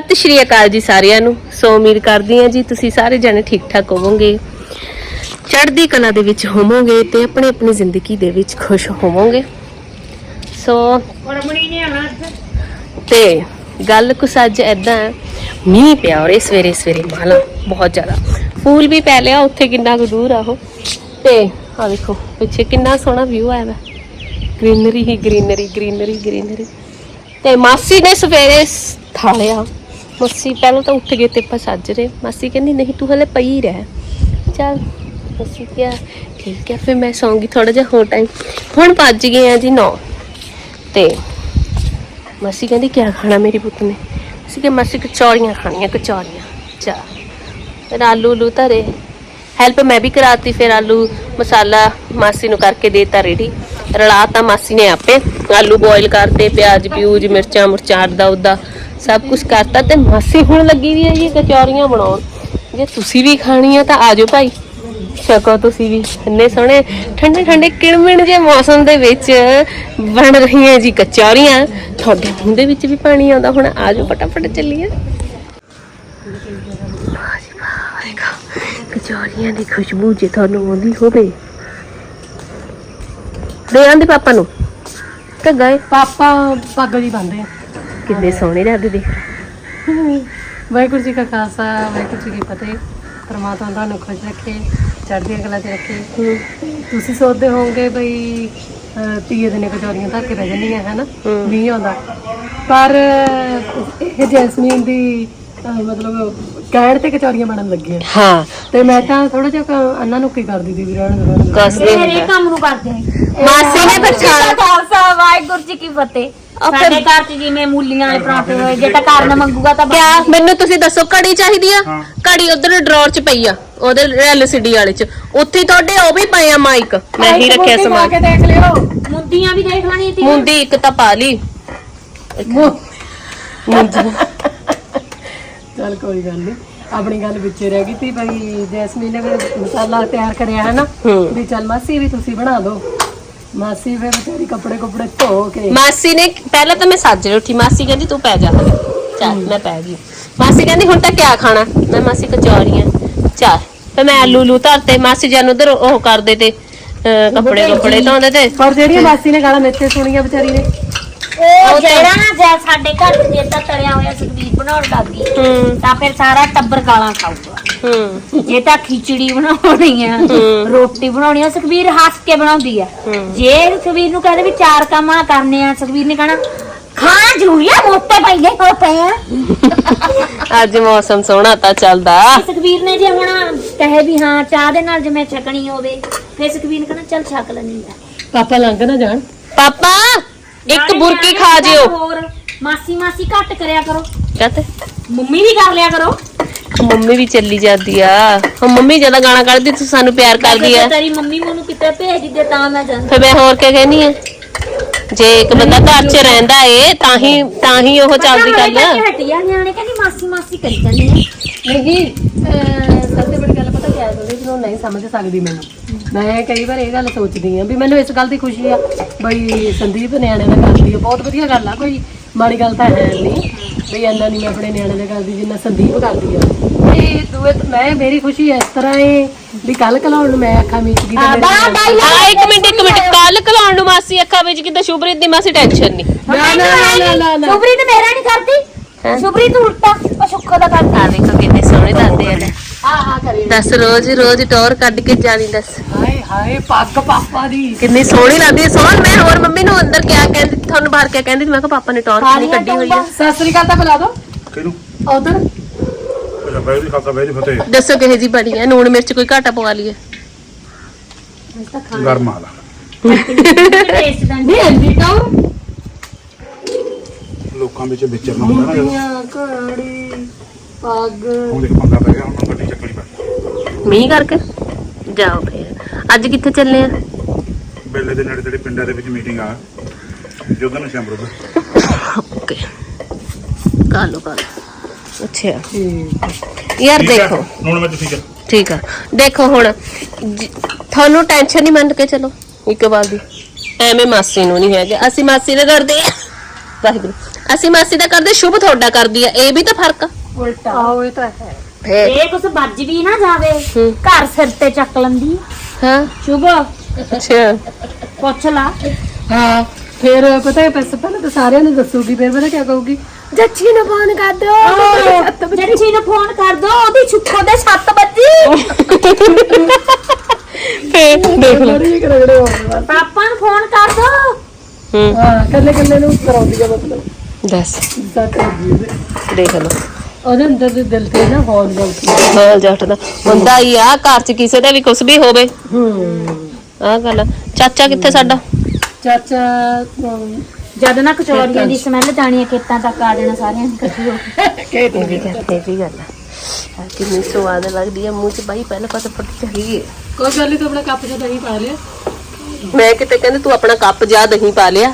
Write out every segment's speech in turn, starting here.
ਸਤਿ ਸ਼੍ਰੀ ਅਕਾਲ ਜੀ ਸਾਰਿਆਂ ਨੂੰ। ਸੋ ਉਮੀਦ ਕਰਦੀ ਹਾਂ ਜੀ ਤੁਸੀਂ ਸਾਰੇ ਜਣੇ ਠੀਕ ਠਾਕ ਹੋਵੋਗੇ। ਚੜ੍ਹਦੀ ਕਲਾ ਦੇ ਵਿੱਚ ਹੋਵੋਗੇ ਤੇ ਆਪਣੇ ਆਪਣੀ ਜ਼ਿੰਦਗੀ ਦੇ ਵਿੱਚ ਖੁਸ਼ ਹੋਵੋਗੇ। ਸੋ ਤੇ ਗੱਲ ਕੁਛ ਅੱਜ ਐਦਾਂ ਹੈ, ਮੀਂਹ ਪਿਆ ਔਰ ਸਵੇਰੇ ਸਵੇਰੇ ਮਾਲਾ ਬਹੁਤ ਜ਼ਿਆਦਾ। ਫੂਲ ਵੀ ਪੈ ਲਿਆ ਉੱਥੇ ਕਿੰਨਾ ਕੁ ਦੂਰ ਆ ਉਹ। ਤੇ ਆ ਦੇਖੋ ਪਿੱਛੇ ਕਿੰਨਾ ਸੋਹਣਾ ਵਿਊ ਆਇਆ ਵਾ। ਗ੍ਰੀਨਰੀ ਹੀ ਗ੍ਰੀਨਰੀ ਗ੍ਰੀਨਰੀ ਗ੍ਰੀਨਰੀ ਤੇ ਮਾਸੀ ਨੇ ਸਵੇਰੇ ਥਾਲਿਆ। ਮਾਸੀ ਪਹਿਲਾਂ ਤਾਂ ਉੱਠ ਗਏ ਤੇ ਆਪਾਂ ਸੱਜ ਰਹੇ। ਮਾਸੀ ਕਹਿੰਦੀ, ਨਹੀਂ, ਤੂੰ ਹਲੇ ਪਈ ਰਹਿ। ਚੱਲ, ਮਾਸੀ ਕਿਹਾ ਠੀਕ ਹੈ ਫਿਰ ਮੈਂ ਸੌਂਗੀ ਥੋੜਾ ਜਿਹਾ ਹੋਰ ਟਾਈਮ ਹੁਣ ਭੱਜ ਗਏ ਆ ਜੀ 9 ਤੇ ਮਾਸੀ ਕਹਿੰਦੀ, ਕਿਆ ਖਾਣਾ ਮੇਰੇ ਪੁੱਤ ਨੇ? ਅਸੀਂ ਕਿ ਮਾਸੀ ਕਚੌੜੀਆਂ ਖਾਣੀਆਂ, ਕਚੌਰੀਆਂ। ਚਾ ਫਿਰ ਆਲੂ ਉਲੂ ਧਰੇ। ਹੈਲਪ ਮੈਂ ਵੀ ਕਰਾਤੀ, ਫਿਰ ਆਲੂ ਮਸਾਲਾ ਮਾਸੀ ਨੂੰ ਕਰਕੇ ਦੇਤਾ ਰੈਡੀ ਰਲਾਤਾ ਮਾਸੀ ਨੇ ਆਪੇ। ਆਲੂ ਬੋਇਲ ਕਰਤੇ, ਪਿਆਜ਼, ਪਿਊਜ਼, ਮਿਰਚਾਂ, ਮੁਰਚਾਂ ਦਾ, ਉਦਾ ਸਭ ਕੁਝ ਕਰਤਾ ਤੇ ਮਾਸੀ ਹੁਣ ਲੱਗੀ ਵੀ ਹੈ ਜੀ ਕਚੌਰੀਆਂ ਬਣਾਉਣ। ਜੇ ਤੁਸੀਂ ਵੀ ਖਾਣੀ ਤਾਂ ਆਜੋ ਭਾਈ। ਛਕੋ ਤੁਸੀਂ ਵੀ। ਇੰਨੇ ਸੋਹਣੇ, ਠੰਡੇ ਠੰਡੇ ਕਿਣਮਿਣ ਜੇ ਮੌਸਮ ਦੇ ਵਿੱਚ ਬਣ ਰਹੀਆਂ ਜੀ ਕਚੌਰੀਆਂ। ਤੁਹਾਡੇ ਮੂੰਹ ਦੇ ਵਿੱਚ ਵੀ ਪਾਣੀ ਆਉਂਦਾ, ਹੁਣ ਆਜੋ ਫਟਾਫਟ ਚੱਲੀਏ। ਕਚੌਰੀਆਂ ਦੀ ਖੁਸ਼ਬੂ ਜੇ ਤੁਹਾਨੂੰ ਆਉਂਦੀ ਹੋਵੇ। ਦੇ ਆਂਦੇ ਪਾਪਾ ਨੂੰ। ਕਿ ਗਏ ਪਾਪਾ ਪੱਗ ਦੀ ਬੰਦੇ ਆ। ਕਿੰਨੇ ਸੋਹਣੇ ਲੱਗਦੇ ਦੇਖ। ਵਾਹਿਗੁਰੂ ਜੀ ਕਾ ਖਾਲਸਾ ਵਾਹਿਗੁਰੂ ਜੀ ਕੀ ਫਤਿਹ। ਪਰਮਾਤਮਾ ਤੁਹਾਨੂੰ ਖੁਸ਼ ਰੱਖੇ ਚੜ੍ਹਦੀਆਂ ਕਲਾ 'ਚ ਰੱਖੇ। ਤੁਸੀਂ ਸੋਚਦੇ ਹੋਵੋਗੇ ਬਈ ਤੀਏ ਦਿਨੇ ਕਚੌਰੀਆਂ ਧਰ ਕੇ ਰਹਿ ਜਾਂਦੀਆਂ ਹੈ ਨਾ। ਨਹੀਂ ਆਉਂਦਾ। ਪਰ ਇਹ ਜੈਸਮੀਨ ਦੀ ਅਹ, ਮਤਲਬ ਕਹਿਣ ਤੇ ਕਚੌਰੀਆਂ ਬਣਨ ਲੱਗੀਆਂ। ਹਾਂ। ਤੇ ਮੈਂ ਤਾਂ ਥੋੜਾ ਜਿਹਾ ਕ- ਅੰਨਾ ਨੂੰ ਕੀ ਕਰਦੀ ਵੀ ਰਹਿਣ ਦੇ, ਰਹਿਣ ਦੇ। ਕਸਦੇ ਮੇਰੇ ਹੁੰਦਾ। ਕੰਮ ਨੂੰ ਕਰਦੇ ਨੇ। ਮਾਸੀ ਨੇ ਪਛਾਣ ਖਾਲਸਾ ਵਾਹਿਗੁਰੂ ਜੀ ਕੀ ਫਤਿਹ। ਫਿਰ- ਸਾਡੇ ਘਰ 'ਚ ਜਿਵੇਂ ਮੂਲੀਆਂ ਵਾਲੇ ਪਰਾਂਠੇ ਹੋਏ ਜੇ ਤਾਂ ਘਰ ਨਾ ਮੰਗੂਗਾ ਤਾਂ ਕਿਆ? ਮੈਨੂੰ ਤੁਸੀਂ ਦੱਸੋ ਘੜੀ ਚਾਹੀਦੀ ਆ? ਘੜੀ ਉਧਰ ਡਰਾਅਰ 'ਚ ਪਈ ਆ ਉਹਦੇ ਐਲਸੀਡੀ ਵਾਲੇ 'ਚ। ਉੱਥੇ ਤੁਹਾਡੇ ਉਹ ਵੀ ਪਏ ਆ ਮਾਈਕ। ਮੈਂ ਹੀ ਰੱਖਿਆ ਬੂਟੀ ਪਾ ਸਮਾਨ ਕੇ ਦੇਖ ਲਿਓ। ਮੁੰਦੀਆਂ ਵੀ ਦੇਖ ਲੈਣੀਆਂ ਸੀ ਮੁੰਦੀ ਇੱਕ ਤਾਂ ਪਾ ਲਈ। ਮੁੰਦੀ ਚੱਲ ਕੋਈ ਗੱਲ ਨਹੀਂ ਆਪਣੀ ਗੱਲ ਵਿੱਚੇ ਰਹਿ ਗਈ ਸੀ ਬਈ ਜੈਸਮੀਨ ਨੇ ਵੀ ਮਸਾਲਾ ਤਿਆਰ ਕਰਿਆ ਹੈ। ਨਾ। ਵੀ ਚੱਲ ਮਾਸੀ ਵੀ ਤੁਸੀਂ ਬਣਾ ਦਿਓ ਮਾਸੀ ਫਿਰ ਵਿਚਾਰੀ ਕੱਪੜੇ ਕੁਪੜੇ ਧੋ ਕੇ। ਮਾਸੀ ਨੇ ਪਹਿਲਾਂ ਤਾਂ ਮੈਂ ਸੱਜ ਰਹੀ ਉੱਠੀ। ਮਾਸੀ ਕਹਿੰਦੀ ਤੂੰ ਪੈ ਜਾ ਚੱਲ ਮੈਂ ਪੈ ਗਈ। ਮਾਸੀ ਕਹਿੰਦੀ ਹੁਣ ਤਾਂ ਕਿਆ ਖਾਣਾ? ਮੈਂ ਮਾਸੀ ਕਚੌਰੀਆਂ। ਚੱਲ ਤੇ ਮੈਂ ਆਲੂ ਲੂ ਧਰਤੇ। ਮਾਸੀ ਜਨ ਉਧਰ ਉਹ ਕਰਦੇ ਤੇ ਕੱਪੜੇ ਕੱਪੜੇ ਧੋਂਦੇ ਤੇ। ਪਰ ਜਿਹੜੀਆਂ ਮਾਸੀ ਨੇ ਗਾਲਾਂ ਮੇਤੇ ਸੁਣੀਆਂ ਵਿਚਾਰੀ ਨੇ। ਉਹ ਜਿਹੜਾ ਨਾ ਜੇ ਸਾਡੇ ਘਰ 'ਚ ਜੇ ਤਾਂ ਤਰਿਆ ਹੋਇਆ ਸੁਖਬੀਰ ਬਣਾਉਣ ਲੱਗ ਗਈ ਹੂੰ। ਤਾਂ ਫਿਰ ਸਾਰਾ ਟੱਬਰ ਗਾਲਾਂ ਖਾਊਗਾ। ਹੂੰ। ਜੇ ਤਾਂ ਖਿਚੜੀ ਬਣਾਉਣੀ ਆ ਰੋਟੀ ਬਣਾਉਣੀ ਆ ਸੁਖਬੀਰ ਹੱਸ ਕੇ ਬਣਾਉਂਦੀ ਆ। ਜੇ ਸੁਖਬੀਰ ਨੂੰ ਕਹਿੰਦੇ ਵੀ ਚਾਰ ਕੰਮ ਆ ਕਰਨੇ ਆ ਸੁਖਬੀਰ ਨੇ ਕਹਣਾ ਖਾਣਾ ਜ਼ਰੂਰੀ ਆ ਮੋਟੇ ਪਈਏ ਹੋ ਪਏ ਆ। ਅੱਜ ਮੌਸਮ ਸੋਹਣਾ ਤਾਂ ਚੱਲਦਾ। ਸੁਖਬੀਰ ਨੇ ਜੇ ਹੁਣ ਕਹੇ ਵੀ ਹਾਂ ਚਾਹ ਦੇ ਨਾਲ ਜਿਵੇਂ ਛਕਣੀ ਹੋਵੇ ਫਿਰ ਸੁਖਬੀਰ ਨੇ ਕਹਣਾ ਚੱਲ ਛਕ ਲੈਣੀ ਆ। ਪਾਪਾ ਲੰਘ ਨਾ ਜਾਣ। ਪਾਪਾ! ਇੱਕ ਬੁਰਕੀ ਖਾ ਜਿਓ। ਹੋਰ ਮਾਸੀ ਮਾਸੀ ਘੱਟ ਕਰਿਆ ਕਰੋ। ਕਹਤੇ? ਮੰਮੀ ਵੀ ਕਰ ਲਿਆ ਕਰੋ। ਮੰਮੀ ਵੀ ਚੱਲੀ ਜਾਂਦੀ ਆ। ਹੁਣ ਮੰਮੀ ਜਦੋਂ ਗਾਣਾ ਕੱਢਦੀ ਤੂੰ ਸਾਨੂੰ ਪਿਆਰ ਕਰਦੀ ਆ। ਜੇ ਤੇਰੀ ਮੰਮੀ ਮੈਨੂੰ ਕਿਤੇ ਭੇਜ ਦੇ ਤਾਂ ਮੈਂ ਜਾਂਦੀ। ਫਿਰ ਮੈਂ ਹੋਰ ਕੀ ਕਹਿਨੀ ਆ? ਜੇ ਇੱਕ ਬੰਦਾ ਘਰ 'ਚ ਰਹਿੰਦਾ ਏ ਤਾਂ ਹੀ ਤਾਂ ਹੀ ਉਹ ਚੱਲਦੀ ਗੱਲ। ਹਟਿਆ ਨਿਆਣੇ ਕਹਿੰਦੀ ਮਾਸੀ ਮਾਸੀ ਕਰੀ ਜਾਂਦੀ ਆ। ਨਹੀਂ ਸਭ ਤੋਂ ਵੱਡੀ ਗੱਲ ਪਤਾ ਕੀ ਹੈ? ਨੂੰ ਨਹੀਂ ਸਮਝ ਸਕਦੀ ਮੈਨੂੰ। ਮੈਂ ਕਈ ਵਾਰ ਇਹ ਗੱਲ ਸੋਚਦੀ ਆ ਵੀ ਮੈਨੂੰ ਇਸ ਗੱਲ ਦੀ ਖੁਸ਼ੀ ਆ। ਬਈ ਸੰਦੀਪ ਨਿਆਣੇ ਦਾ ਕਰਦੀ ਆ ਬਹੁਤ ਵਧੀਆ ਗੱਲ ਆ ਕੋਈ ਮਾੜੀ ਗੱਲ ਤਾਂ ਹੈ ਨਹੀਂ ਬਈ ਇੰਨਾ ਨਹੀਂ ਮੈਂ ਆਪਣੇ ਨਿਆਣੇ ਦਾ ਕਰਦੀ ਜਿੰਨਾ ਸੰਦੀਪ ਕਰਦੀ ਆ। ਤੇ ਦੂਏ ਮੈਂ ਮੇਰੀ ਖੁਸ਼ੀ ਇਸ ਤਰ੍ਹਾਂ ਏ ਵੀ ਕੱਲ ਕਲਾਉਣ ਨੂੰ ਮੈਂ ਅੱਖਾਂ ਮੀਚ ਗਈ ਤੇ ਮੇਰੇ ਆ। ਇੱਕ ਮਿੰਟ ਇੱਕ ਮਿੰਟ। ਕੱਲ ਕਲਾਉਣ ਨੂੰ ਮਾਸੀ ਅੱਖਾਂ ਵਿੱਚ ਕਿਤੇ ਸ਼ੁਭਰੀਤ ਦੀ ਮਾਸੀ ਟੈਨਸ਼ਨ ਨਹੀਂ ਨਾ ਨਾ ਨਾ ਨਾ ਨਾ ਸ਼ੁਭਰੀ ਤੇ ਮੇਰਾ ਨਹੀਂ ਕਰਦੀ। ਸ਼ੁਭਰੀ ਤੂੰ ਉਲਟਾ ਉਹ ਸੁੱਖੋ ਦਾ ਕਰਦੀ ਆ ਵੇਖੋ ਕਿੰਨੇ ਸੋਹਣੇ ਲੱਗਦੇ ਆ ਆ ਆ ਕਰੀ ਦੱਸ ਰੋਜ਼ ਰੋਜ਼ ਟੌਰ ਕੱਢ ਕੇ ਜਾਣੀ ਦੱਸ। ਹਾਏ ਹਾਏ ਪੱਗ ਪਾਪਾ ਦੀ। ਕਿੰਨੀ ਸੋਹਣੀ ਲੱਗਦੀ ਹੈ। ਸੋਹਣ ਮੈਂ ਹੋਰ ਮੰਮੀ ਨੂੰ ਅੰਦਰ ਕਿਆ ਕਹਿੰਦੀ ਤੁਹਾਨੂੰ ਬਾਹਰ ਕਿਆ ਕਹਿੰਦੀ ਸੀ? ਮੈਂ ਕਿਹਾ ਪਾਪਾ ਨੇ ਟੌਰ ਨਹੀਂ ਕੱਢੀ ਹੋਈ ਆ ਸਤਿ ਸ੍ਰੀ ਅਕਾਲ ਤਾਂ ਬੁਲਾ ਦੋ। ਕਿਹਨੂੰ? ਉਧਰ। ਅੱਛਾ ਬੈਠ ਜੀ ਖਾਤਾ ਬੈਠ ਜੀ ਫਤਿਹ। ਦੱਸੋ ਕਿਹੇ ਜੀ ਬਣੀ ਹੈ? ਨੂਣ ਮਿਰਚ ਕੋਈ ਘਾਟਾ ਪਵਾ ਲਈਏ। ਗਰਮ ਆ ਲਾ। ਟੇਸਟ ਦਾ ਨਹੀਂ ਅੰਦੀ ਕੌਰ ਲੋਕਾਂ ਵਿੱਚ ਵਿਚਰਨਾ ਹੁੰਦਾ ਨਾ ਜਦੋਂ। ਘੜੀ ਪੱਗ। ਹੁਣ ਦੇਖ ਪੰਗਾ ਪੈ ਗਿਆ ਹੁਣ ਪੈ ਮੀਂਹ ਕਰਕੇ? ਜਾਓ ਫੇਰ। ਅੱਜ ਕਿੱਥੇ ਚੱਲੇ ਆ? ਬੇਲੇ ਦੇ ਨੇੜੇ ਤੇੜੇ ਪਿੰਡਾਂ ਦੇ ਵਿੱਚ ਮੀਟਿੰਗ ਆ। ਜੋਧਨ ਨੂੰ ਸ਼ੰਭਰੂ ਓਕੇ। ਕਾਲੋ ਕਾਲੋ ਅੱਛਾ। ਯਾਰ ਦੇਖੋ। ਹੁਣ ਮੈਂ ਠੀਕ ਹੈ ਠੀਕ ਆ। ਦੇਖੋ ਹੁਣ ਤੁਹਾਨੂੰ ਟੈਨਸ਼ਨ ਨਹੀਂ ਮੰਨ ਕੇ ਚਲੋ। ਇੱਕ ਵਾਰ ਦੀ। ਐਵੇਂ ਮਾਸੀ ਨੂੰ ਨਹੀਂ ਹੈਗੇ। ਅਸੀਂ ਮਾਸੀ ਦੇ ਕਰਦੇ ਆ। ਵਾਹਿਗੁਰੂ। ਅਸੀਂ ਮਾਸੀ ਦਾ ਕਰਦੇ ਸ਼ੁਭ ਤੁਹਾਡਾ ਕਰਦੀ ਆ। ਇਹ ਵੀ ਤਾਂ ਫ਼ਰਕ ਆ। ਉਲਟਾ। ਆਹੋ ਇਹ ਤਾਂ ਹੈ। ਫੇਰ? ਇਹ ਕੁਛ ਵੱਜ ਵੀ ਨਾ ਜਾਵੇ। ਹੂੰ। ਘਰ ਸਿਰ ਤੇ ਚੱਕ ਲੰਦੀ। ਹਾਂ। ਸ਼ੁਭ। ਅੱਛਾ। ਪੁੱਛ ਲਾ। ਹਾਂ ਫਿਰ ਪਤਾ ਹੈ ਪੈਸੇ ਪਹਿਲਾਂ ਤਾਂ ਸਾਰਿਆਂ ਨੂੰ ਦੱਸੂਗੀ ਫਿਰ ਪਤਾ ਕੀ ਕਹੂਗੀ ਜੱਚੀ ਨੂੰ ਫੋਨ ਕਰ ਦੋ ਜੱਚੀ ਨੂੰ ਫੋਨ ਕਰ ਦੋ ਉਹਦੀ ਛੁੱਟੋ ਦੇ 7 ਵਜੇ। ਫੇਰ ਦੇਖ ਲਓ ਬੜੀ ਕਰਗੜੇ ਹੋ ਗਏ ਬਸ। ਪਾਪਾ ਨੂੰ ਫੋਨ ਕਰ ਦੋ। ਹੂੰ। ਹਾਂ ਕੱਲੇ ਕੱਲੇ ਨੂੰ ਕਰਾਉਂਦੀ ਆ ਮਤਲਬ। ਦੱਸ। ਜਿੱਦਾਂ ਕਰਦੀ ਹੈ ਦੇਖ ਲਓ ਉਹਦੇ ਅੰਦਰ ਦੇ ਦਿਲ ਤੇ ਨਾ ਹੌਲ ਜਾ ਉੱਠੀ ਹਾਂ ਜੱਟ ਦਾ ਹੁੰਦਾ ਹੀ ਆ ਘਰ 'ਚ ਕਿਸੇ ਦਾ ਵੀ ਕੁਝ ਵੀ ਹੋਵੇ। ਹੂੰ। ਆਹ ਗੱਲ ਆ। ਚਾਚਾ ਕਿੱਥੇ ਸਾਡਾ? ਚਾਚਾ ਅਮ, ਜਦ ਨਾ ਕਚੌਰੀਆਂ ਦੀ ਸਮੈਲ ਜਾਣੀ ਹੈ ਖੇਤਾਂ ਤੱਕ ਆ ਜਾਣਾ ਸਾਰਿਆਂ ਨੂੰ ਇਕੱਠੀ ਹੋ ਕੇ। ਇਹ ਵੀ ਗੱਲ ਇਹ ਵੀ ਗੱਲ ਆ। ਕਿੰਨੀ ਸਵਾਦ ਲੱਗਦੀ ਆ ਮੂੰਹ 'ਚ ਬਾਈ ਪਹਿਲਾਂ ਪਤਾ ਫੁੱਟ ਚਾਹੀਏ ਕੋਈ ਗੱਲ ਨਹੀਂ ਤੂੰ ਆਪਣਾ ਕੱਪ ਚ ਦਹੀਂ ਪਾ ਲਿਆ। ਮੈਂ ਕਿਤੇ ਕਹਿੰਦੇ ਤੂੰ ਆਪਣਾ ਕੱਪ ਜਾ ਦਹੀਂ ਪਾ ਲਿਆ।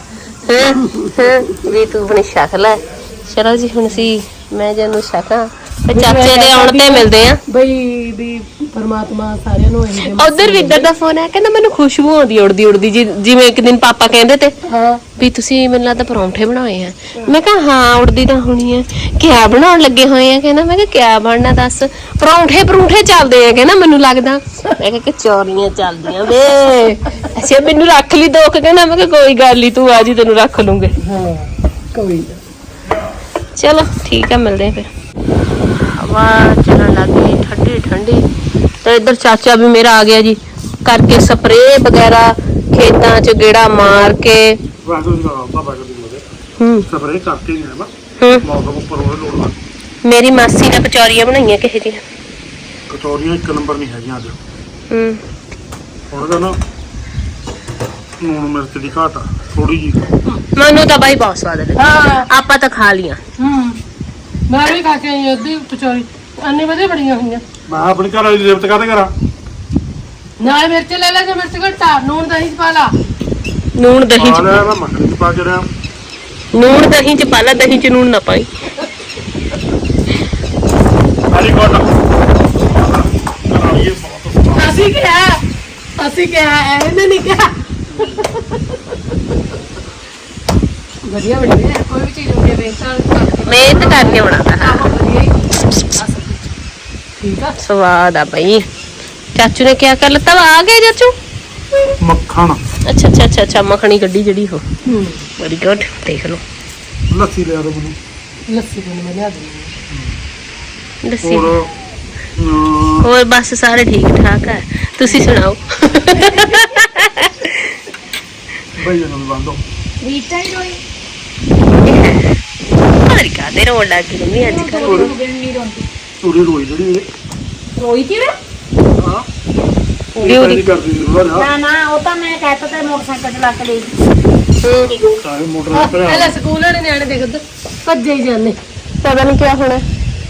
ਹੈਂ ਹੈਂ ਵੀ ਤੂੰ ਆਪਣੀ ਛਕ ਲੈ ਚਲੋ ਜੀ ਹੁਣ ਸੀ ਮੈਂ ਜਨੂੰ ਛਕਾਂ ਤੇ ਚਾਚੇ ਦੇ ਆਉਣ ਤੇ ਮਿਲਦੇ ਆ। ਬਈ ਵੀ ਪਰਮਾਤਮਾ ਸਾਰਿਆਂ ਨੂੰ ਇਹੀ ਦੇ ਉਧਰ ਵੀ ਇੱਧਰ ਦਾ ਫੋਨ ਆ ਕਹਿੰਦਾ ਮੈਨੂੰ ਖੁਸ਼ਬੂ ਆਉਂਦੀ ਉੜਦੀ ਉੜਦੀ ਜੀ- ਜਿਵੇਂ ਇੱਕ ਦਿਨ ਪਾਪਾ ਕਹਿੰਦੇ ਤੇ ਹਾਂ। ਵੀ ਤੁਸੀਂ ਮੈਨੂੰ ਲੱਗਦਾ ਪਰੌਂਠੇ ਬਣਾਏ ਆ। ਮੈਂ ਕਿਹਾ ਹਾਂ ਉੜਦੀ ਤਾਂ ਹੋਣੀ ਆ। ਕਿਆ ਬਣਾਉਣ ਲੱਗੇ ਹੋਏ ਆ ਕਹਿੰਦਾ ਮੈਂ ਕਿਹਾ ਕਿਆ ਬਣਨਾ ਦੱਸ? ਪਰੌਂਠੇ ਪਰੌਂਠੇ ਚੱਲਦੇ ਆ ਕਹਿੰਦਾ ਮੈਨੂੰ ਲੱਗਦਾ। ਮੈਂ ਕਿਹਾ ਕਚੌਰੀਆਂ ਚੱਲਦੀਆਂ ਵੇ। ਅੱਛਾ ਮੈਨੂੰ ਰੱਖ ਲਈ ਦੋ ਕੁ ਕਹਿੰਦਾ ਮੈਂ ਕਿਹਾ ਕੋਈ ਗੱਲ ਨਹੀਂ ਤੂੰ ਆ ਜੀ ਤੈਨੂੰ ਰੱਖ ਲੂੰਗੇ। ਹਾਂ ਕੋਈ ਨਾ। ਚਲੋ ਠੀਕ ਆ ਮਿਲਦੇ ਆ ਫਿਰ। ਹਵਾ ਚੱਲਣ ਲੱਗ ਗਈ ਠੰਡੀ ਠੰਡੀ। ਤੇ ਇੱਧਰ ਚਾਚਾ ਵੀ ਮੇਰਾ ਆ ਗਿਆ ਜੀ ਕਰਕੇ ਸਪਰੇਅ ਵਗੈਰਾ ਖੇਤਾਂ 'ਚ ਗੇੜਾ ਮਾਰ ਕੇ। ਹੂੰ। ਕਰਕੇ ਹੀ ਆਇਆ ਹੂੰ। ਮੌਸਮ ਉੱਪਰ ਲੋੜ ਮੇਰੀ ਮਾਸੀ ਨੇ ਕਚੌਰੀਆਂ ਬਣਾਈਆਂ ਕਿਸੇ ਦੀਆਂ। ਕਚੌਰੀਆਂ ਇੱਕ ਨੰਬਰ ਨਹੀਂ ਹੈਗੀਆਂ ਅੱਜ। ਹੂੰ। ਹੁਣ ਦਾ ਨਾ ਨੂਣ ਮਿਰਚ ਦੀ ਘਾਟ ਆ ਥੋੜੀ ਜੀ ਮੈਨੂੰ ਤਾਂ ਬਾਈ ਬਹੁਤ ਸਵਾਦ ਲੱਗੀ ਹਾਂ। ਆਪਾਂ ਤਾਂ ਖਾ ਲੀਆਂ ਹੂੰ। ਮੈਂ ਵੀ ਖਾ ਕੇ ਆਈ ਅੱਧੀ ਪਚੋਰੀ ਅੰਨੇ ਵਧੀਆ ਬੜੀਆਂ ਹੋਈਆਂ। ਮੈਂ ਆਪਣੀ ਘਰ ਵਾਲੀ ਦੀ ਜ਼ਿਫਤ ਕਾਹਦੇ ਕਰਾਂ ਨਾਲ ਮਿਰਚ ਲੈ ਲੈ ਜੇ ਮਿਰਚ ਘਟਾ ਨੂਣ ਦਹੀਂ ਚ ਪਾ ਲਾ। ਨੂਣ ਦਹੀਂ ਚ ਲਿਆ ਮੈਂ ਮੱਖਣੀ ਚ ਪਾ ਕੇ ਰਿਆ ਨੂਣ ਦਹੀਂ ਚ ਪਾ ਲੈ ਦਹੀਂ ਚ ਨੂਣ ਨਾ ਪਾਈ। ਕਰਾਈਏ ਬਹੁਤ ਅਸੀਂ ਕਿਹਾ ਅਸੀਂ ਕਿਹਾ ਇਹਨੇ ਨਹੀਂ ਕਿਹਾ। ਵਧੀਆ ਬਣੀ ਹੈ ਕੋਈ ਵੀ ਚੀਜ਼ ਹੁੰਦੀ ਹੈ ਵੇਖਾਂ ਮਿਹਨਤ ਕਰਕੇ ਬਣਾਉਂਦਾ ਆਹ ਵਧੀਆ ਹੀ ਆ ਸਕਦੀ। ਠੀਕ ਆ। ਸਵਾਦ ਆ ਬਾਈ। ਚਾਚੂ ਨੇ ਕਿਆ ਕਰ ਲੱਤਾ ਵਾ ਆ ਗਏ ਚਾਚੂ? ਮੱਖਣ। ਅੱਛਾ ਅੱਛਾ ਅੱਛਾ ਅੱਛਾ ਮੱਖਣੀ ਗੱਡੀ ਜਿਹੜੀ ਹੋ ਹੂੰ। ਵੈਰੀ ਗੁੱਡ ਦੇਖ ਲਓ। ਲੱਸੀ ਲਿਆ ਦੋ ਮੈਨੂੰ। ਲੱਸੀ ਨੂੰ ਮੈਂ ਲਿਆ ਦਿੰਦੀ ਦੱਸੀ ਹੋਰ ਬਸ ਸਾਰੇ ਠੀਕ ਠਾਕ ਹੈ ਤੁਸੀਂ ਸੁਣਾਓ? ਬਈ ਇਹਨਾਂ ਨੂੰ ਬੰਦੋ ਰੀਟਾ ਹੀ ਰੋਈ ਮਾਰੀ ਕਾਦੇ ਰੋਣ ਲੱਗ ਗਈ ਮੰਮੀ ਅੱਜ ਕੱਲ ਨਹੀਂ ਰੋਂਦੀ ਪੂਰੀ ਰੋਈ ਜਿਹੜੀ ਇਹ ਰੋਈ ਕਿਵੇਂ ਹਾਂ ਬਿਊਟੀ। ਨਹੀਂ ਕਰਦੀ ਥੋੜਾ ਜਿਹਾ ਨਾ ਨਾ ਉਹ ਤਾਂ ਮੈਂ ਕਹਿਤਾ ਤੇ ਮੋਟਰਸਾਈਕਲ ਚਲਾ ਕੇ ਲਈ ਸੀ। ਸਾਰੇ ਮੋਟਰ ਤੇ ਪਹਿਲਾਂ ਸਕੂਲ ਵਾਲੇ ਨਿਆਣੇ ਦੇਖ ਉੱਧਰ ਭੱਜੇ ਹੀ ਜਾਂਦੇ ਪਤਾ ਨਹੀਂ ਕਿਆ ਹੋਣਾ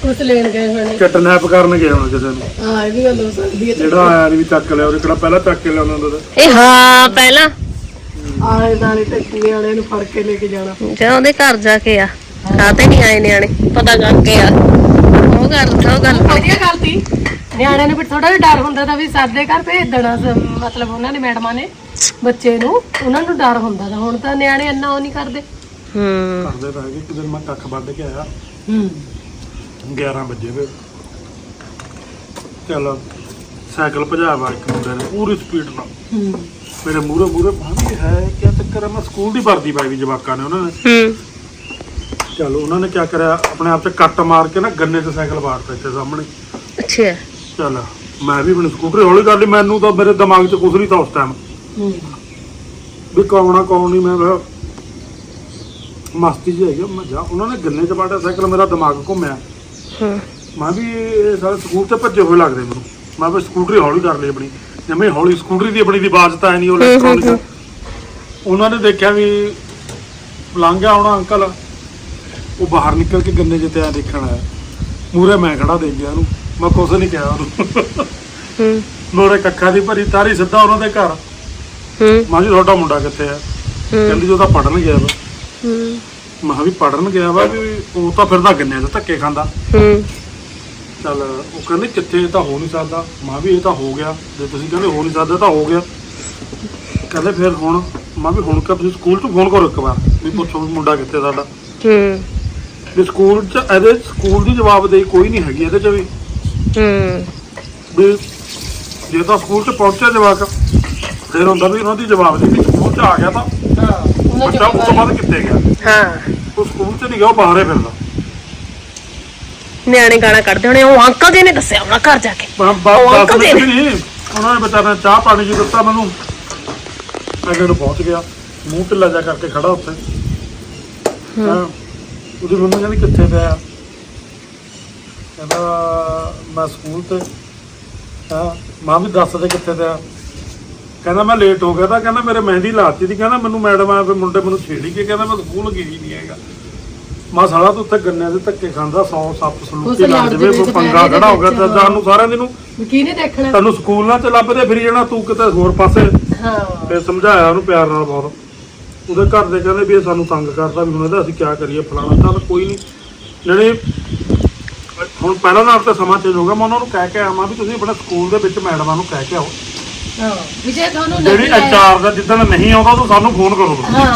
ਕੁਛ ਲੈਣ ਗਏ ਹੋਣੇ ਕਿਡਨੈਪ ਕਰਨ ਗਏ ਹੁਣ ਕਿਸੇ ਨੂੰ ਹਾਂ ਇਹ ਵੀ ਗੱਲ ਹੋ ਸਕਦੀ ਹੈ ਜਿਹੜਾ ਆਇਆ ਨੀ ਵੀ ਚੱਕ ਲਿਆ ਉਹਦੇ ਕਿਹੜਾ ਪਹਿਲਾਂ ਚੱਕ ਕੇ ਲਿਆਉਂਦਾ ਹੁੰਦਾ ਤਾ। ਇਹ ਹਾਂ ਪਹਿਲਾਂ ਆਲੇ ਦਾਲੇ ਟੱਕੀ ਵਾਲੇ ਨੂੰ ਫੜ ਕੇ ਲੈ ਕੇ ਜਾਣਾ। ਜਾਂ ਉਹਦੇ ਘਰ ਜਾ ਕੇ ਆ। ਕਾਤੇ ਨਹੀਂ ਆਏ ਨਿਆਣੇ ਪਤਾ ਕਰਕੇ ਆ। ਉਹ ਗੱਲ ਉਹ ਗੱਲ। ਵਧੀਆ ਗੱਲ ਸੀ। ਨਿਆਣਿਆਂ ਨੂੰ ਵੀ ਥੋੜਾ ਜਿਹਾ ਡਰ ਹੁੰਦਾ ਤਾਂ ਵੀ ਸਾਡੇ ਘਰ ਭੇਜ ਦੇਣਾ ਸ- ਮਤਲਬ ਉਹਨਾਂ ਨੇ ਮੈਡਮਾਂ ਨੇ ਬੱਚੇ ਨੂੰ। ਉਹਨਾਂ ਨੂੰ ਡਰ ਹੁੰਦਾ ਤਾਂ ਹੁਣ ਤਾਂ ਨਿਆਣੇ ਇੰਨਾ ਉਹ ਨਹੀਂ ਕਰਦੇ। ਹੂੰ। ਕਰਦੇ ਤਾਂ ਹੈਗੇ। ਇੱਕ ਦਿਨ ਮੈਂ ਕੱਖ ਵੱਢ ਕੇ ਆਇਆ। ਹੂੰ। 11 ਵਜੇ ਵੇ ਚੱਲ ਸਾਈਕਲ ਭਜਾਵਾ ਇੱਕ ਮੁੰਡੇ ਨੇ ਪੂਰੀ ਸਪੀਡ ਨਾਲ। ਹੂੰ। ਮੇਰੇ ਮੂਰੇ ਮੂਰੇ ਭਾਂਦੀ ਹੈ ਕਿਆ ਚੱਕਰ ਹੈ? ਮੈਂ ਸਕੂਲ ਦੀ ਵਰਦੀ ਪਾਈ ਵੀ ਜਵਾਕਾਂ ਨੇ ਉਹਨਾਂ ਨੇ। ਹੂੰ। ਚਲ ਉਹਨਾਂ ਨੇ ਕਿਆ ਕਰਿਆ? ਆਪਣੇ ਆਪ ਤੇ ਕੱਟ ਮਾਰ ਕੇ ਨਾ ਗੰਨੇ ਤੇ ਸਾਈਕਲ ਵਾਰਤਾ ਇੱਥੇ ਸਾਹਮਣੇ। ਅੱਛਾ। ਚੱਲ ਮੈਂ ਵੀ ਆਪਣੀ ਸਕੂਟਰੀ ਹੌਲੀ ਕਰ ਲਈ ਮੈਨੂੰ ਤਾਂ ਮੇਰੇ ਦਿਮਾਗ 'ਚ ਕੁਝ ਨਹੀਂ ਤਾਂ ਉਸ ਟਾਈਮ ਹੂੰ। ਵੀ ਕੌਣਾ ਕੌਣ ਨਹੀਂ ਮੈਂ ਕਿਹਾ ਮਸਤੀ ਜਿਹੀ ਹੈਗੀ ਮੈਂ ਜਾ ਉਹਨਾਂ ਨੇ ਗੰਨੇ 'ਚ ਪਾਟਿਆ ਸਾਈਕਲ ਮੇਰਾ ਦਿਮਾਗ ਘੁੰਮਿਆ। ਹੂੰ। ਮੈਂ ਵੀ ਇਹ ਸਾਰੇ ਸਕੂਲ ਤੇ ਭੱਜੇ ਹੋਏ ਲੱਗਦੇ ਮੈਨੂੰ। ਮੈਂ ਵੀ ਸਕੂਟਰੀ ਹੌਲੀ ਕਰ ਲਈ ਆਪਣੀ। ਜਿਵੇਂ ਹੌਲੀ ਸਕੂਟਰੀ ਦੀ ਆਪਣੀ ਦੀ ਆਵਾਜ਼ ਤਾਂ ਹੈ ਨਹੀਂ ਉਹ ਇਲੈਕਟ੍ਰੋਨਿਕ ਉਹਨਾਂ ਨੇ ਦੇਖਿਆ ਵੀ ਲੰਘ ਗਿਆ ਹੋਣਾ ਅੰਕਲ ਉਹ ਬਾਹਰ ਨਿਕਲ ਕੇ ਗੰਨੇ 'ਚ ਤੇ ਆ ਦੇਖਣ ਆਇਆ। ਮੂਰੇ ਮੈਂ ਖੜਾ ਦੇਖ ਗਿਆ ਉਹਨੂੰ ਮੈਂ ਕੁਛ ਨਹੀਂ ਕਿਹਾ ਉਹਨੂੰ। ਹੂੰ। ਮੋਰੇ ਕੱਖਾਂ ਦੀ ਭਰੀ ਤਾਰੀ ਸਿੱਧਾ ਉਹਨਾਂ ਦੇ ਘਰ। ਹੂੰ। ਮਾਂ ਜੀ ਤੁਹਾਡਾ ਮੁੰਡਾ ਕਿੱਥੇ ਆ? ਕਹਿੰਦੀ ਜੋ ਤਾਂ ਪੜਨ ਗਿਆ ਵਾ। ਹੂੰ। ਮੈਂ ਵੀ ਪੜਨ ਗਿਆ ਵਾ ਵੀ ਉਹ ਤਾਂ ਫਿਰਦਾ ਗੰਨੇ ਤੇ ਧੱਕੇ ਖਾਂਦਾ। ਹੂੰ। ਚੱਲ ਉਹ ਕਹਿੰਦੇ ਕਿੱਥੇ ਇਹ ਤਾਂ ਹੋ ਨਹੀਂ ਸਕਦਾ। ਮੈਂ ਵੀ ਇਹ ਤਾਂ ਹੋ ਗਿਆ। ਜੇ ਤੁਸੀਂ ਕਹਿੰਦੇ ਹੋ ਨਹੀਂ ਸਕਦਾ ਤਾਂ ਹੋ ਗਿਆ। ਕਹਿੰਦੇ ਫਿਰ ਹੁਣ ਮੈਂ ਵੀ ਹੁਣ ਕਾ ਤੁਸੀਂ ਸਕੂਲ ਤੋਂ ਫੋਨ ਕਰੋ ਇੱਕ ਵਾਰ ਵੀ ਪੁੱਛੋ ਵੀ ਮੁੰਡਾ ਕਿੱਥੇ ਸਾਡਾ। ਹੂੰ। ਵੀ ਸਕੂਲ ਚ ਇਹਦੇ ਸਕੂਲ ਦੀ ਜਵਾਬਦੇਹੀ ਕੋਈ ਨਹੀਂ ਹੈਗੀ ਇਹਦੇ ਚ ਵੀ। ਹੂੰ। ਵੀ ਜੇ ਤਾਂ ਸਕੂਲ ਚ ਪਹੁੰਚਿਆ ਜਵਾਕ ਫਿਰ ਹੁੰਦਾ ਵੀ ਉਹਨਾਂ ਦੀ ਜਵਾਬਦੇਹੀ ਵੀ ਸਕੂਲ ਚ ਆ ਗਿਆ ਤਾਂ ਹਾਂ। ਉਹਨਾਂ ਬੱਚਾ ਉਸ ਤੋਂ ਬਾਅਦ ਕਿੱਥੇ ਗਿਆ? ਹਾਂ। ਉਹ ਸਕੂਲ ਚ ਨਹੀਂ ਗਿਆ ਉਹ ਬਾਹਰੇ ਫਿਰਦਾ। ਨਿਆਣੇ ਗਾਣਾ ਕੱਢਦੇ ਹੋਣੇ ਉਹ ਅੰਕਲ ਜੀ ਨੇ ਦੱਸਿਆ ਉਹਨਾਂ ਘਰ ਜਾ ਕੇ। ਬਾ- ਬਾ- ਉਹ ਦਸ ਅੰਕਲ ਮਿੰਟ ਦੇ ਵੀ ਨਹੀਂ ਉਹਨਾਂ ਨੇ ਵਿਚਾਰੇ ਨੇ ਚਾਹ ਪਾਣੀ ਜੀ ਦਿੱਤਾ ਮੈਨੂੰ। ਅੱਗੇ ਨੂੰ ਪਹੁੰਚ ਗਿਆ। ਮੂੰਹ ਢਿੱਲਾ ਜਾ ਕਰਕੇ ਖੜਾ ਉੱਥੇ। ਹਾਂ। ਉਹਦੀ ਮੰਮੀ ਕਹਿੰਦੀ ਕਿੱਥੇ ਪਿਆ? ਕਹਿੰਦਾ ਮੈਂ ਸਕੂਲ ਤੇ ਹਾਂ ਮਾਂ ਵੀ ਦੱਸ ਦੇ ਕਿੱਥੇ ਪਿਆ। ਕਹਿੰਦਾ ਮੈਂ ਲੇਟ ਹੋ ਗਿਆ ਤਾਂ ਕਹਿੰਦਾ ਮੇਰੇ ਮਹਿੰਦੀ ਲਾਤੀ ਸੀ। ਕਹਿੰਦਾ ਮੈਨੂੰ ਮੈਡਮ ਆ ਫਿਰ ਮੁੰਡੇ ਮੈਨੂੰ ਛੇੜੀ ਕੇ ਕਹਿੰਦਾ ਮੈਂ ਸਕੂਲ ਹੀ ਨਹੀਂ ਹੈਗਾ। ਮਾ ਸਾਲਾ ਤੂੰ ਉੱਥੇ ਗੰਨਿਆਂ ਦੇ ਧੱਕੇ ਖਾਂਦਾ 100 ਸੱਪ ਸਲੂਕੀ ਲੱਗ ਜਵੇ ਵਿੱਚ ਪੰਗਾ ਖੜਾ ਹੋ ਗਿਆ ਤਾਂ ਜਾਨ ਨੂੰ ਸਾਰਿਆਂ ਦੇ ਨੂੰ ਕਿਹਨੇ ਦੇਖਣਾ? ਤੈਨੂੰ ਸਕੂਲ ਨਾਲ ਚ ਲੱਭਦੇ ਫਿਰੀ ਜਾਣਾ ਤੂੰ ਕਿਤੇ ਹੋਰ ਪਾਸੇ। ਹਾਂ। ਫਿਰ ਸਮਝਾਇਆ ਉਹਨੂੰ ਪਿਆਰ ਨਾਲ ਬਹੁਤ। ਉਹਦੇ ਘਰ ਦੇ ਕਹਿੰਦੇ ਵੀ ਇਹ ਸਾਨੂੰ ਤੰਗ ਕਰਦਾ ਵੀ ਹੁਣ ਇਹਦਾ ਅਸੀਂ ਕੀ ਕਰੀਏ ਫਲਾਣਾ ਚੱਲ ਕੋਈ ਨਹੀਂ ਜਿਹੜੇ ਹੁਣ ਪਹਿਲਾਂ ਨਾਲ ਤਾਂ ਸਮਾਂ ਚੇਂਜ ਹੋ ਗਿਆ ਮੈਂ ਉਹਨਾਂ ਨੂੰ ਕਹਿ ਕੇ ਆਵਾਂ ਵੀ ਤੁਸੀਂ ਆਪਣੇ ਸਕੂਲ ਦੇ ਵਿੱਚ ਮੈਡਮਾਂ ਨੂੰ ਕਹਿ ਕੇ ਆਓ। ਹਾਂ। ਵੀ ਜੇ ਤੁਹਾਨੂੰ ਜਿਹੜੀ ਇੰਚਾਰਜ ਦਾ ਜਿੱਦਣ ਨਹੀਂ ਆਉਂਦਾ ਤਾਂ ਸਾਨੂੰ ਫੋਨ ਕਰੋ। ਹਾਂ।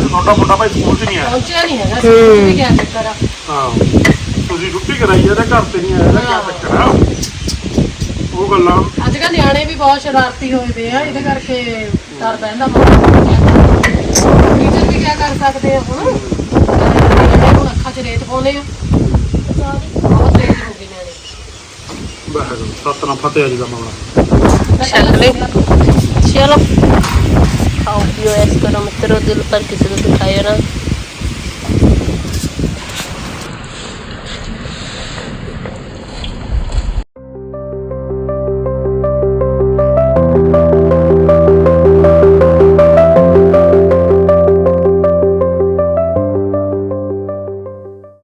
ਵੈਸੇ ਤੁਹਾਡਾ ਵੱਡਾ ਭਾਈ ਸਕੂਲ 'ਚ ਨਹੀਂ ਆਇਆ। ਪਹੁੰਚਿਆ ਨਹੀਂ ਹੈਗਾ ਸਕੂਲ ਵੀ ਗਿਆ ਚੱਕਰ ਆ ਹਾਂ। ਤੁਸੀਂ ਛੁੱਟੀ ਕਰਾਈ ਆ ਤੇ ਘਰ ਤੇ ਨਹੀਂ ਆਇਆ ਇਹਦਾ ਕੀ ਚੱਕਰ ਆ? ਉਹ ਗੱਲਾਂ। ਅੱਜ ਕੱਲ ਨਿਆਣੇ ਵੀ ਬਹੁਤ ਸ਼ਰਾਰਤੀ ਹੋਏ ਵੇ ਆ ਇਹਦੇ ਕਰਕੇ ਡਰ ਬਹਿੰਦਾ ਟੀਚਰ ਵੀ ਕੀ ਕਰ ਸਕਦੇ ਆ ਹੁਣ? ਹੁਣ ਅੱਖਾਂ 'ਚ ਰੇਤ ਪਾਉਂਦੇ ਆ। ਬਹੁਤ ਤੇਜ਼ ਹੋ ਗਏ ਨਿਆਣੇ ਬਹਿ ਸਤਨਾਮ ਫਤਿਹ ਜੀ ਦਾ ਮਾਮਲਾ। ਚੱਲ ਲੈ ਚਲੋ। রোদের উপর কিছু কিছু খাইও না।